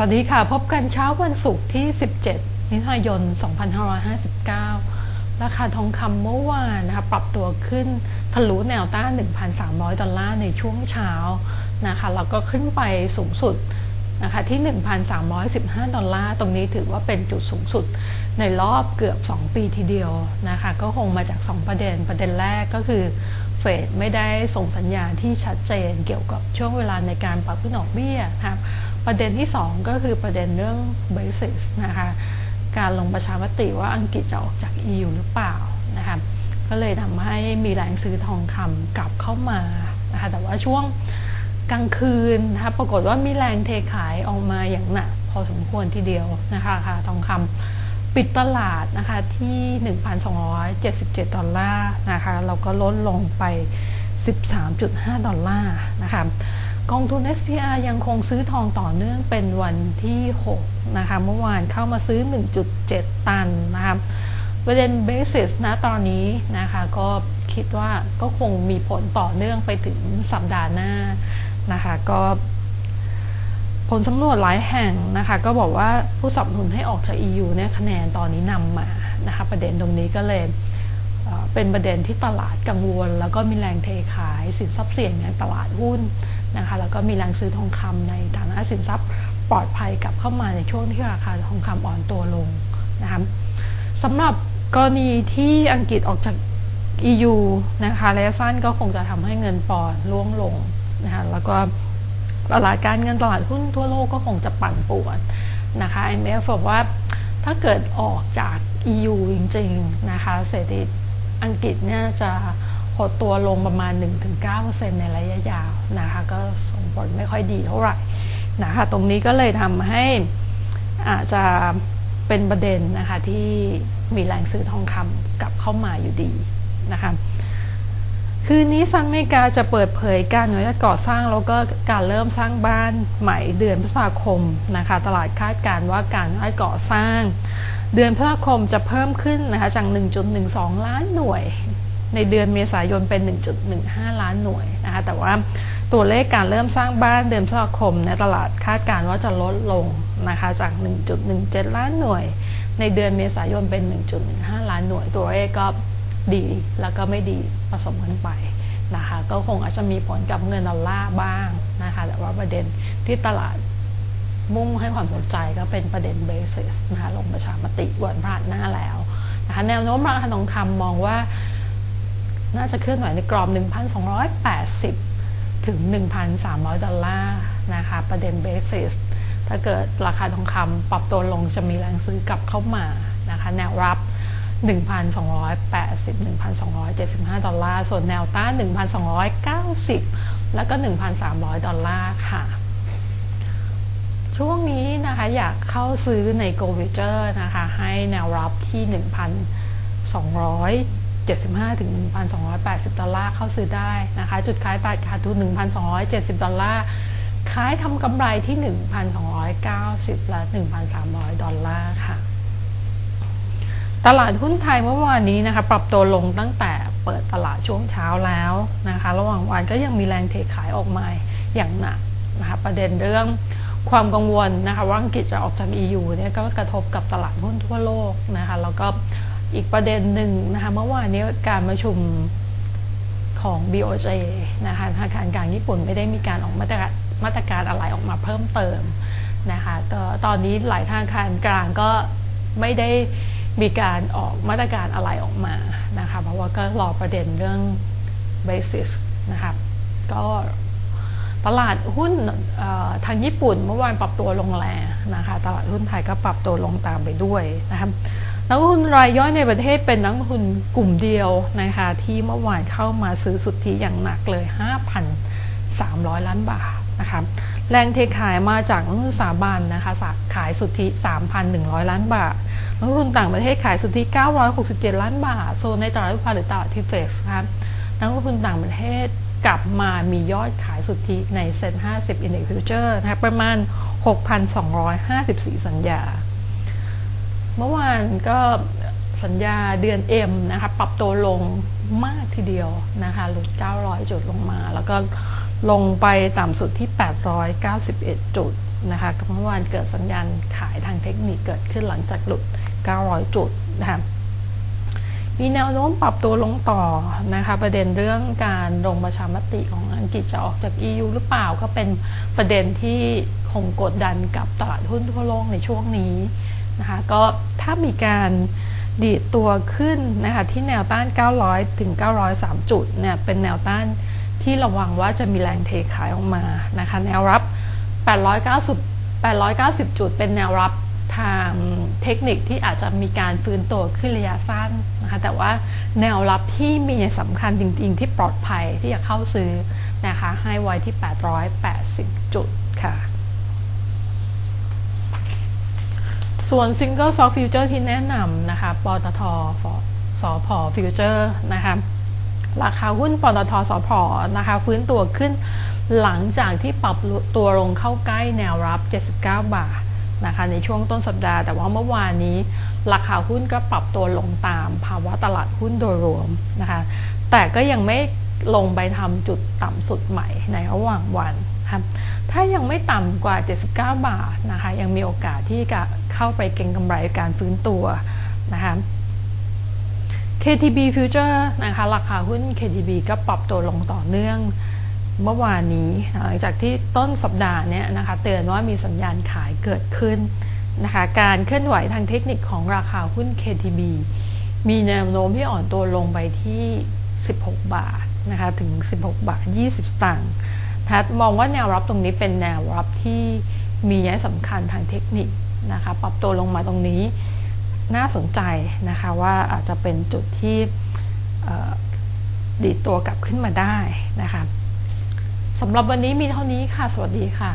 สวัสดีค่ะ พบกันเช้าวันศุกร์ที่ 17 มิถุนายน 2559 ราคาทองคำเมื่อวานนะคะปรับตัวขึ้นทะลุแนวต้าน 1,300 ดอลลาร์ในช่วงเช้านะคะแล้วก็ขึ้นไปสูงสุดนะคะที่ 1,315 ดอลลาร์ ตรงนี้ถือว่าเป็นจุดสูงสุดในรอบเกือบ 2 ปีทีเดียวนะคะก็คงมาจาก 2 ประเด็นประเด็นแรกก็คือเฟดไม่ได้ส่งสัญญาณที่ชัดเจนเกี่ยวกับช่วงเวลาในการปรับขึ้นดอกเบี้ยนะครับ ประเด็นที่ 2 ก็คือประเด็นเรื่อง Brexit นะคะการลงประชามติว่าอังกฤษจะออกจาก EU หรือเปล่านะคะก็เลยทำให้มีแรงซื้อทองคำกลับเข้ามานะคะแต่ว่าช่วงกลางคืนนะคะปรากฏว่ามีแรงเทขายออกมาอย่างหนักพอสมควรทีเดียวนะคะค่ะทองคำปิดตลาดนะคะที่ 1,277 ดอลลาร์นะคะเราก็ลดลงไป 13.5 ดอลลาร์นะคะ กองทุน SPR ยังคงซื้อทองต่อเนื่องเป็นวันที่ 6 นะคะ เมื่อวานเข้ามาซื้อ 1.7 ตันนะคะประเด็นเบสิสนะตอนนี้นะคะก็คิดว่าก็คงมีผลต่อเนื่องไปถึงสัปดาห์หน้านะคะก็ผลสำรวจหลายแห่งนะคะก็บอกว่าผู้สนับสนุนให้ออกจาก EU เนี่ยคะแนนตอนนี้นำมานะคะประเด็นตรงนี้ก็เลยเป็นประเด็นที่ตลาดกังวล แล้วก็มีแรงเทขายสินทรัพย์เสี่ยงอย่างตลาดหุ้น นะคะแล้วก็มีแรงซื้อทองคำในฐานะสินทรัพย์ปลอดภัยกลับเข้ามาในช่วงที่ราคาทองคำอ่อนตัวลงนะคะสำหรับกรณีที่อังกฤษออกจาก EU นะคะระยะสั้นก็คงจะทำให้เงินปอนด์ร่วงลงนะคะแล้วก็ตลาดการเงินตลาดหุ้นทั่วโลกก็คงจะปั่นป่วนนะคะ IMF บอกว่าถ้าเกิดออกจาก EU จริงๆนะคะเศรษฐกิจอังกฤษเนี่ยจะ ดตัวลงประมาณ 1-9%ในระยะยาวนะคะก็ส่งผลไม่ค่อยดีเท่าไหร่นะคะตรงนี้ก็เลยทำให้อาจจะเป็นประเด็นนะคะที่มีแรงซื้อทองคำกลับเข้ามาอยู่ดีนะคะคืนนี้ซันเมกาจะเปิดเผยการอนุญาตก่อสร้างแล้วก็การเริ่มสร้างบ้านใหม่เดือนพฤษภาคมนะคะตลาดคาดการว่าการอนุญาตก่อสร้าง เดือนพฤษภาคมจะเพิ่มขึ้นนะคะจาก 1.12 ล้านหน่วย ในเดือนเมษายนเป็น 1.15 ล้านหน่วยนะคะแต่ว่าตัวเลขการเริ่มสร้างบ้านเดือนพฤษภาคมในตลาดคาดการณ์ว่าจะลดลงนะคะจาก 1.17 ล้านหน่วย ในเดือนเมษายนเป็น 1.15 ล้านหน่วย ตัวเลขก็ดีแล้วก็ไม่ดีผสมกันไปนะคะก็คงอาจจะมีผลกับเงินดอลลาร์บ้างนะคะแต่ว่าประเด็นที่ตลาดมุ่งให้ความสนใจก็เป็นประเด็นเบสิสนะคะลงประชามติวันพฤหัสหน้าแล้วนะคะแนวโน้มราคาทองคำมองว่า น่าจะเคลื่อนไหวในกรอบ 1,280 ถึง 1,300 ดอลลาร์นะคะ ประเด็นเบสิส ถ้าเกิดราคาทองคำปรับตัวลงจะมีแรงซื้อกลับเข้ามานะคะ แนวรับ 1,280 1,275 ดอลลาร์ ส่วนแนวต้าน 1,290 แล้วก็ 1,300 ดอลลาร์ค่ะ ช่วงนี้นะคะอยากเข้าซื้อใน g o v i g e r นะคะ ให้แนวรับที่ 1,200 1,275 ถึง 1,280 ดอลลาร์เข้าซื้อได้นะคะ จุดขายตัดขาดทุน 1,270 ดอลลาร์ ขายทำกำไรที่ 1,290 และ 1,300 ดอลลาร์ค่ะ ตลาดหุ้นไทยเมื่อวานนี้นะคะ ปรับตัวลงตั้งแต่เปิดตลาดช่วงเช้าแล้วนะคะ ระหว่างวันก็ยังมีแรงเทขายออกมาอย่างหนักนะคะ ประเด็นเรื่องความกังวลนะคะว่าอังกฤษจะออกจาก EU เนี่ยก็กระทบกับตลาดหุ้นทั่วโลกนะคะ แล้วก็ อีกประเด็นหนึ่งนะคะเมื่อวานนี้การประชุมของ BOJ นะคะธนาคารกลางญี่ปุ่นไม่ได้มีการออกมาตรการมาตรการอะไรออกมาเพิ่มเติมนะคะก็ตอนนี้หลายธนาคารกลางก็ไม่ได้มีการออกมาตรการอะไรออกมานะคะเพราะว่าก็รอประเด็นเรื่อง basis นะครับก็ตลาดหุ้นทางญี่ปุ่นเมื่อวานปรับตัวลงแรงนะคะตลาดหุ้นไทยก็ปรับตัวลงตามไปด้วยนะครับ นักลงทุนรายย่อยในประเทศเป็นนักลงทุนกลุ่มเดียวนะคะที่เมื่อวานเข้ามาซื้อสุทธิอย่างหนักเลย 5,300 ล้านบาทนะคะแรงเทขายมาจากนักลงทุนสถาบันนะคะขายสุทธิ 3,100 ล้านบาทนักลงทุนต่างประเทศขายสุทธิ 967 ล้านบาทโซนในตลาดหุ้นพาหรือตลาดทิเฟกครับนักลงทุนต่างประเทศกลับมามียอดขายสุทธิในเซ็น50 Index Future นะครับประมาณ 6,254 สัญญา เมื่อวานก็สัญญาเดือน M นะคะปรับตัวลงมากทีเดียวนะคะหลุด900 จุดลงมา แล้วก็ลงไปต่ำสุดที่ 891 จุดนะคะเมื่อวานเกิดสัญญาณขายทางเทคนิคเกิดขึ้นหลังจากหลุด 900 จุดนะคะมีแนวโน้มปรับตัวลงต่อนะคะประเด็นเรื่องการลงประชามติของอังกฤษจะออกจาก EU หรือเปล่าก็เป็นประเด็นที่คงกดดันกับตลาดหุ้นทั่วโลกในช่วงนี้ นะคะก็ถ้ามีการดีดตัวขึ้นนะคะที่แนวต้าน 900 ถึง 903 จุดเนี่ยเป็นแนวต้านที่ระวังว่าจะมีแรงเทขายออกมานะคะแนวรับ 890 890 จุด เป็นแนวรับทางเทคนิคที่อาจจะมีการฟื้นตัวขึ้นระยะสั้นนะคะแต่ว่าแนวรับที่มีสำคัญจริงๆ ที่ปลอดภัยที่จะเข้าซื้อนะคะให้ไว้ที่ 880 จุดค่ะ ส่วน Single Stock Future ที่แนะนำนะคะ ปตทสพ Future นะคะราคาหุ้นปตทสพนะคะ ฟื้นตัวขึ้นหลังจากที่ปรับตัวลงเข้าใกล้แนวรับ 79 บาทนะคะในช่วงต้นสัปดาห์ แต่ว่าเมื่อวานนี้ ราคาหุ้นก็ปรับตัวลงตามภาวะตลาดหุ้นโดยรวมนะคะ แต่ก็ยังไม่ลงไปทำจุดต่ำสุดใหม่ในระหว่างวันครับถ้ายังไม่ต่ำกว่า 79 บาทนะคะ ยังมีโอกาสที่จะ เข้าไปเก็งกำไรการฟื้นตัวนะคะ KTB Future นะคะราคาหุ้น KTB ก็ปรับตัวลงต่อเนื่องเมื่อวานนี้หลังจากที่ต้นสัปดาห์เนี้ยนะคะเตือนว่ามีสัญญาณขายเกิดขึ้นนะคะการเคลื่อนไหวทางเทคนิคของราคาหุ้น KTB มีแนวโน้มที่อ่อนตัวลงไปที่ 16 บาทนะคะถึง 16 บาท 20 สตางค์มองว่าแนวรับตรงนี้เป็นแนวรับที่มีนัยสำคัญทางเทคนิค นะคะปรับตัวลงมาตรงนี้น่าสนใจนะคะว่าอาจจะเป็นจุดที่ดีตัวกลับขึ้นมาได้นะคะสำหรับวันนี้มีเท่านี้ค่ะ สวัสดีค่ะ